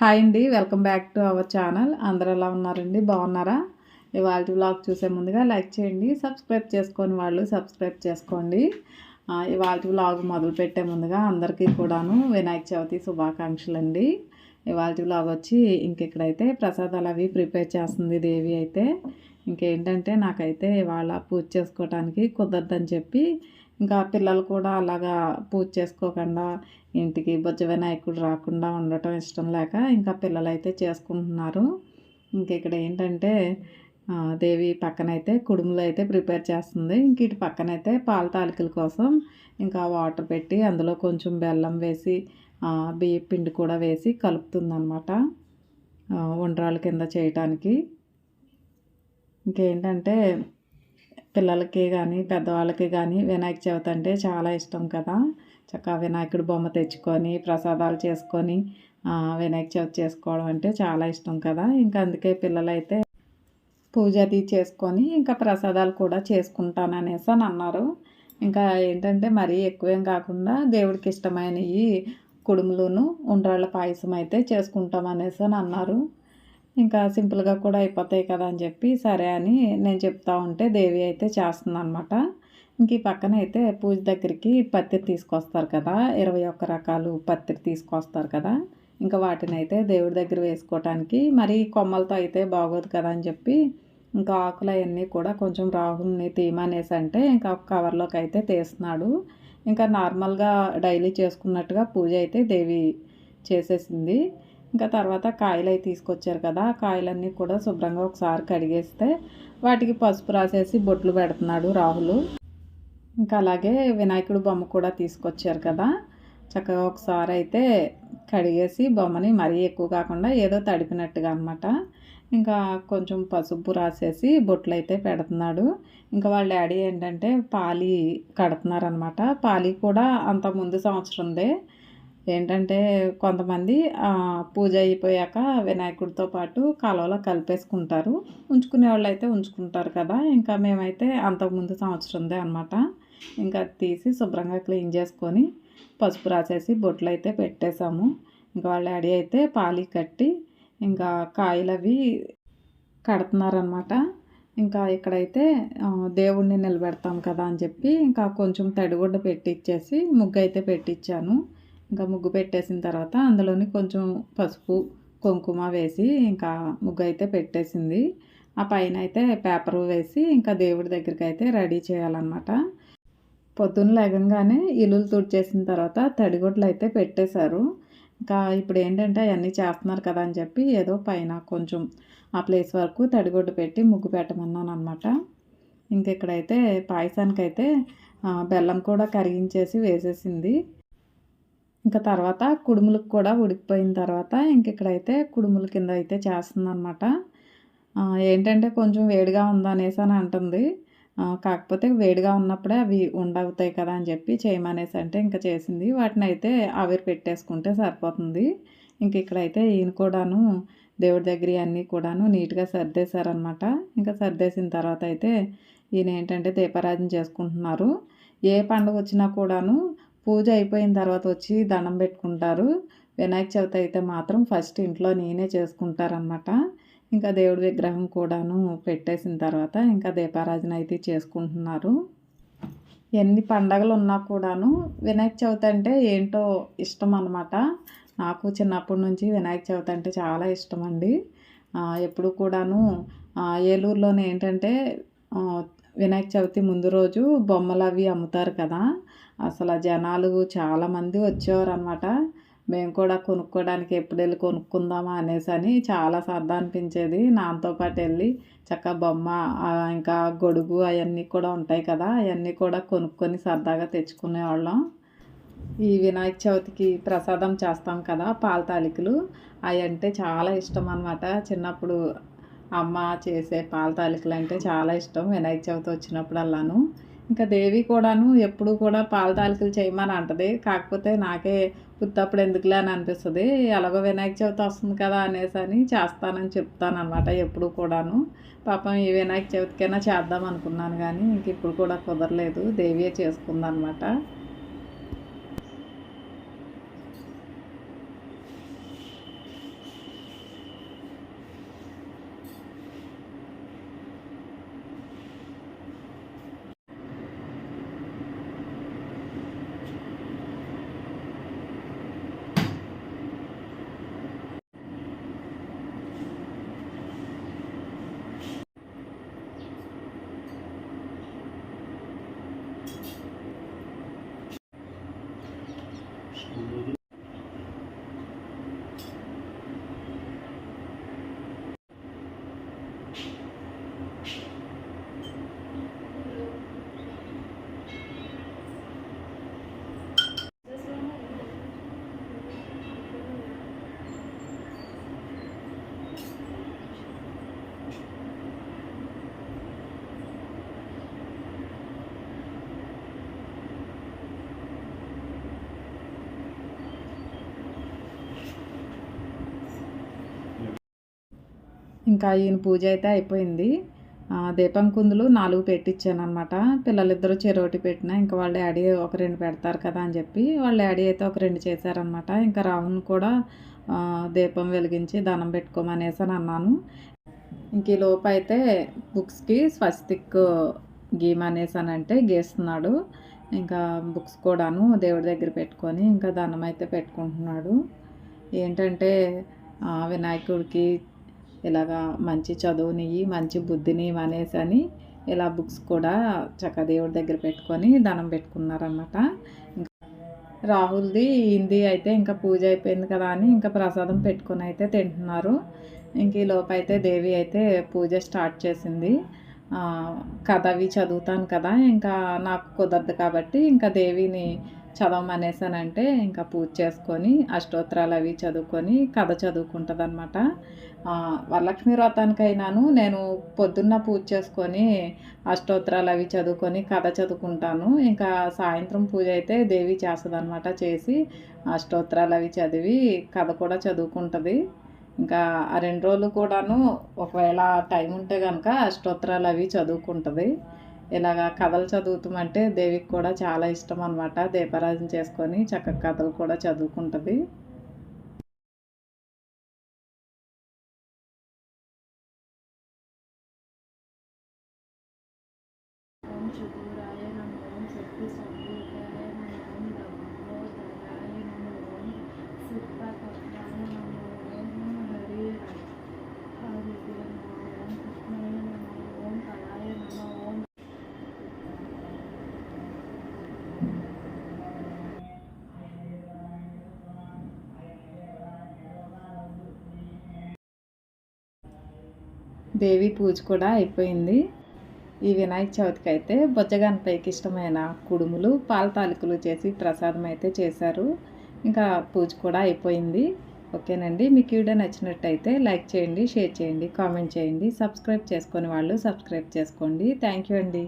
Hi అండి welcome back to our channel అందరూ ఎలా ఉన్నారండి? బాగున్నారా? ఇవాళ వ్లాగ్ చూసే ముందుగా లైక్ చేయండి సబ్స్క్రైబ్ చేసుకొని వాళ్ళు సబ్స్క్రైబ్ చేసుకోండి. ఇవాళ వ్లాగ్ మొదలు పెట్టే ముందుగా అందరికీ కూడాను వినాయక చవితి శుభాకాంక్షలు అండి ఇవాళ వ్లాగ్ వచ్చి ఇంకెక్కడైతే ప్రసాదాలు అవి ప్రిపేర్ చేస్తుంది దేవి అయితే. ఇంకేంటంటే నాకైతే ఇవాళ పూజ చేసుకోవడానికి కుదరదని చెప్పి ఇంకా పిల్లలు కూడా అలాగా పూజ చేసుకోకుండా ఇంటికి బొజ్జ వినాయకుడు రాకుండా ఉండటం ఇష్టం లేక ఇంకా పిల్లలు అయితే చేసుకుంటున్నారు. ఇంక ఇక్కడ ఏంటంటే దేవి పక్కనైతే కుడుములు అయితే ప్రిపేర్ చేస్తుంది. ఇంక ఇటు పక్కనైతే పాల తాలికల కోసం ఇంకా వాటర్ పెట్టి అందులో కొంచెం బెల్లం వేసి బియ్య పిండి కూడా వేసి కలుపుతుంది అనమాట ఉండ్రాల కింద చేయటానికి. ఇంకేంటంటే పిల్లలకి కానీ పెద్దవాళ్ళకి కానీ వినాయక చవితి అంటే చాలా ఇష్టం కదా. చక్కగా వినాయకుడి బొమ్మ తెచ్చుకొని ప్రసాదాలు చేసుకొని వినాయక చవితి చేసుకోవడం అంటే చాలా ఇష్టం కదా. ఇంకా అందుకే పిల్లలైతే పూజ అది చేసుకొని ఇంకా ప్రసాదాలు కూడా చేసుకుంటాను అనేసి అని అన్నారు. ఇంకా ఏంటంటే మరీ ఎక్కువేం కాకుండా దేవుడికి ఇష్టమైనవి కుడుములను ఉండ్రాళ్ళ పాయసం అయితే చేసుకుంటాం అనేసి అని అన్నారు. ఇంకా సింపుల్గా కూడా అయిపోతాయి కదా అని చెప్పి సరే అని నేను చెప్తా ఉంటే దేవి అయితే చేస్తుందనమాట ఇంక ఈ పక్కన అయితే పూజ దగ్గరికి పత్తి తీసుకొస్తారు కదా ఇరవై ఒక్క రకాలు పత్తి తీసుకొస్తారు కదా. ఇంకా వాటిని అయితే దేవుడి దగ్గర వేసుకోవటానికి మరి కొమ్మలతో అయితే బాగోదు కదా అని చెప్పి ఇంకా ఆకులు అవన్నీ కూడా కొంచెం రాహుల్ని తీమనేసి అంటే ఇంకా కవర్లోకి అయితే తీస్తున్నాడు. ఇంకా నార్మల్గా డైలీ చేసుకున్నట్టుగా పూజ అయితే దేవి చేసేసింది. ఇంకా తర్వాత కాయలు అవి తీసుకొచ్చారు కదా కాయలన్నీ కూడా శుభ్రంగా ఒకసారి కడిగేస్తే వాటికి పసుపు రాసేసి బొట్లు పెడుతున్నాడు రాహులు. ఇంకా అలాగే వినాయకుడు బొమ్మ కూడా తీసుకొచ్చారు కదా చక్కగా ఒకసారి అయితే కడిగేసి బొమ్మని మరీ ఎక్కువ కాకుండా ఏదో తడిపినట్టుగా అనమాట ఇంకా కొంచెం పసుపు రాసేసి బొట్లు అయితే పెడుతున్నాడు. ఇంకా వాళ్ళ డాడీ ఏంటంటే పాలి కడుతున్నారనమాట పాలి కూడా అంత ముందు సంవత్సరందే ఏంటంటే కొంతమంది పూజ అయిపోయాక వినాయకుడితో పాటు కాలువలో కలిపేసుకుంటారు. ఉంచుకునే వాళ్ళు అయితే ఉంచుకుంటారు కదా. ఇంకా మేమైతే అంతకుముందు సంవత్సరందే అనమాట ఇంకా తీసి శుభ్రంగా క్లీన్ చేసుకొని పసుపు రాసేసి బొట్లు అయితే పెట్టేశాము. ఇంకా వాళ్ళ డాడీ అయితే పాలి కట్టి ఇంకా కాయలు అవి కడుతున్నారనమాట ఇంకా ఇక్కడైతే దేవుణ్ణి నిలబెడతాం కదా అని చెప్పి ఇంకా కొంచెం తడిగుడ్డ పెట్టిచ్చేసి ముగ్గు అయితే పెట్టించాను ఇంకా ముగ్గు పెట్టేసిన తర్వాత అందులోని కొంచెం పసుపు కుంకుమ వేసి ఇంకా ముగ్గు అయితే పెట్టేసింది. ఆ పైన అయితే పేపర్ వేసి ఇంకా దేవుడి దగ్గరికి అయితే రెడీ చేయాలన్నమాట. పొద్దున్న లేగంగానే ఇల్లులు తుడిచేసిన తర్వాత తడిగుడ్లు అయితే పెట్టేశారు. ఇంకా ఇప్పుడు ఏంటంటే అవన్నీ చేస్తున్నారు కదా అని చెప్పి ఏదో పైన కొంచెం ఆ ప్లేస్ వరకు తడిగుడ్డు పెట్టి ముగ్గు పెట్టమన్నాను అనమాట ఇంకెక్కడైతే పాయసానికైతే బెల్లం కూడా కరిగించేసి వేసేసింది. ఇంకా తర్వాత కుడుములకు కూడా ఉడికిపోయిన తర్వాత ఇంక ఇక్కడైతే కుడుముల కింద అయితే చేస్తుందనమాట ఏంటంటే కొంచెం వేడిగా ఉందనేసి అని అంటుంది. కాకపోతే వేడిగా ఉన్నప్పుడే అవి ఉండవుతాయి కదా అని చెప్పి చేయమనేసి అంటే ఇంకా చేసింది. వాటిని అయితే ఆవిరి పెట్టేసుకుంటే సరిపోతుంది. ఇంక ఇక్కడైతే ఈయన కూడాను దేవుడి దగ్గర అన్నీ కూడాను నీట్గా సర్దేశారనమాట ఇంకా సర్దేసిన తర్వాత అయితే ఈయన ఏంటంటే దీపారాధన చేసుకుంటున్నారు. ఏ పండుగ వచ్చినా కూడాను పూజ అయిపోయిన తర్వాత వచ్చి దండం పెట్టుకుంటారు. వినాయక చవితి అయితే మాత్రం ఫస్ట్ ఇంట్లో నేనే చేసుకుంటారనమాట ఇంకా దేవుడి విగ్రహం కూడాను పెట్టేసిన తర్వాత ఇంకా దీపారాజన అయితే చేసుకుంటున్నారు. ఎన్ని పండగలు ఉన్నా కూడాను వినాయక చవితి అంటే ఏంటో ఇష్టం అనమాట నాకు చిన్నప్పటి నుంచి వినాయక చవితి అంటే చాలా ఇష్టం అండి. ఎప్పుడు కూడాను ఏలూరులోనే ఏంటంటే వినాయక చవితి ముందు రోజు బొమ్మలు అవి అమ్ముతారు కదా. అసలు జనాలు చాలామంది వచ్చేవారు అనమాట మేము కూడా కొనుక్కోవడానికి ఎప్పుడు వెళ్ళి కొనుక్కుందామా అనేసి అని చాలా సరదా అనిపించేది. నాతో పాటు వెళ్ళి చక్క బొమ్మ ఇంకా గొడుగు అవన్నీ కూడా ఉంటాయి కదా అవన్నీ కూడా కొనుక్కొని సరదాగా తెచ్చుకునేవాళ్ళం. ఈ వినాయక చవితికి ప్రసాదం చేస్తాం కదా పాల తాలికలు. అవి అంటే చాలా ఇష్టం అనమాట చిన్నప్పుడు అమ్మ చేసే పాల తాలికలు అంటే చాలా ఇష్టం వినాయక చవితి వచ్చినప్పుడల్లాను. ఇంకా దేవి కూడాను ఎప్పుడు కూడా పాల తాలికలు చేయమని అంటది. కాకపోతే నాకే పుత్తప్పుడు ఎందుకులే అని అనిపిస్తుంది. ఎలాగో వినాయక చవితి వస్తుంది కదా అనేసి అని చేస్తానని చెప్తానమాట ఎప్పుడు కూడాను. పాపం ఈ వినాయక చవితికైనా చేద్దాం అనుకున్నాను కానీ ఇంక ఇప్పుడు కూడా కుదరలేదు. దేవియే చేసుకుందనమాట ఇంకా ఈయన పూజ అయితే అయిపోయింది. దీపం కుందులు నాలుగు పెట్టించాను అనమాట పిల్లలిద్దరూ చెరోటి పెట్టిన ఇంకా వాళ్ళ డాడీ ఒక రెండు పెడతారు కదా అని చెప్పి వాళ్ళ డాడీ అయితే ఒక రెండు చేశారనమాట ఇంకా రావును కూడా దీపం వెలిగించి దానం పెట్టుకోమనేసి అని అన్నాను. ఇంక ఈ లోపు అయితే బుక్స్కి స్వస్తిక్ గీమనేసానంటే అని అంటే గీస్తున్నాడు. ఇంకా బుక్స్ కూడాను దేవుడి దగ్గర పెట్టుకొని ఇంకా దానం అయితే పెట్టుకుంటున్నాడు. ఏంటంటే వినాయకుడికి ఇలాగా మంచి చదువుని మంచి బుద్ధిని అనేసి అని ఇలా బుక్స్ కూడా చక్క దేవుడి దగ్గర పెట్టుకొని దండం పెట్టుకున్నారనమాట రాహుల్ది హిందీ అయితే ఇంకా పూజ అయిపోయింది కదా అని ఇంకా ప్రసాదం పెట్టుకొని అయితే తింటున్నారు. ఇంక ఈ లోపు అయితే దేవి అయితే పూజ స్టార్ట్ చేసింది. కథ అవి చదువుతాను కదా ఇంకా నాకు కుదరదు కాబట్టి ఇంకా దేవిని చదవమనేసానంటే ఇంకా పూజ చేసుకొని అష్టోత్తరాలు అవి చదువుకొని కథ చదువుకుంటుంది అనమాట వరలక్ష్మి వ్రతానికైనాను నేను పొద్దున్న పూజ చేసుకొని అష్టోత్తరాలు అవి చదువుకొని కథ చదువుకుంటాను. ఇంకా సాయంత్రం పూజ అయితే దేవి చేస్తుంది అనమాట చేసి అష్టోత్తరాలు అవి చదివి కథ కూడా చదువుకుంటుంది. ఇంకా ఆ రెండు రోజులు కూడాను ఒకవేళ టైం ఉంటే కనుక అష్టోత్తరాలు అవి చదువుకుంటుంది. ఇలాగా కథలు చదువుతామంటే దేవికి కూడా చాలా ఇష్టం అనమాట దీపారాధన చేసుకొని చక్కగా కథలు కూడా చదువుకుంటుంది. దేవి పూజ కూడా అయిపోయింది. ఈ వినాయక చవితికి అయితే బొజ్జగనపైకి ఇష్టమైన కుడుములు పాల తాలికలు చేసి ప్రసాదం అయితే చేశారు. ఇంకా పూజ కూడా అయిపోయింది. ఓకేనండి. మీకు వీడియో నచ్చినట్టయితే లైక్ చేయండి షేర్ చేయండి కామెంట్ చేయండి. సబ్స్క్రైబ్ చేసుకొని వాళ్ళు సబ్స్క్రైబ్ చేసుకోండి. థ్యాంక్ యూ అండి.